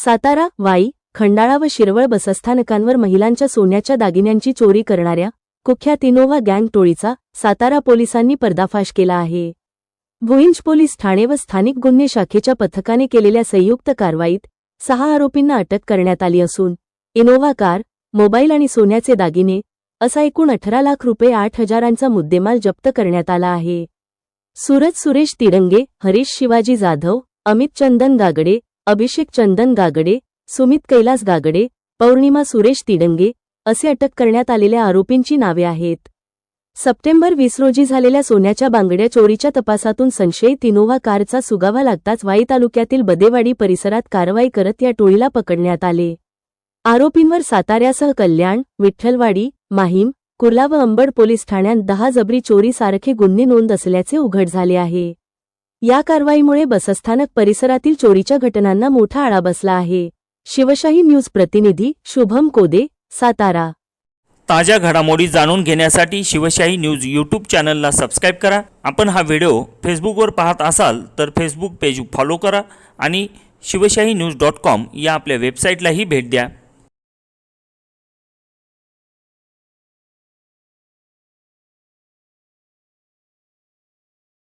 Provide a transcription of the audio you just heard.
सातारा वाई खंडाळा व शिरवळ बसस्थानकांवर महिलांच्या सोन्याच्या दागिन्यांची चोरी करणाऱ्या कुख्यात इनोव्हा गँग टोळीचा सातारा पोलिसांनी पर्दाफाश केला आहे. भुईंज पोलीस ठाणे व स्थानिक गुन्हे शाखेच्या पथकाने केलेल्या संयुक्त कारवाईत सहा आरोपींना अटक करण्यात आली असून इनोव्हा कार मोबाईल आणि सोन्याचे दागिने असा एकूण अठरा लाख रुपये आठ हजारांचा मुद्देमाल जप्त करण्यात आला आहे. सूरज सुरेश तिरंगे हरीश शिवाजी जाधव अमित चंदन गागडे अभिषेक चंदन गागडे सुमित कैलास गागडे पौर्णिमा सुरेश तिडंगे असे अटक करण्यात आलेल्या आरोपींची नावे आहेत. सप्टेंबर वीस रोजी झालेल्या सोन्याच्या बांगड्या चोरीच्या तपासातून संशयित इनोव्हा कारचा सुगावा लागताच वाई तालुक्यातील बदेवाडी परिसरात कारवाई करत या टोळीला पकडण्यात आले. आरोपींवर साताऱ्यासह कल्याण विठ्ठलवाडी माहीम कुर्ला व अंबड पोलीस ठाण्यात दहा जबरी चोरीसारखे गुन्हे नोंद असल्याचे उघड झाले आहे. या कारवाईमुळे बसस्थानक परिसरातील चोरीच्या घटनांना मोठा आळा बसला आहे. शिवशाही न्यूज प्रतिनिधी शुभम कोदे सातारा. ताज्या घडामोडी जाणून घेण्यासाठी शिवशाही न्यूज यूट्यूब चॅनलला सबस्क्राईब करा. आपण हा व्हिडिओ फेसबुकवर पाहत असाल तर फेसबुक पेज फॉलो करा आणि शिवशाही न्यूज डॉट कॉम या आपल्या वेबसाईटलाही भेट द्या.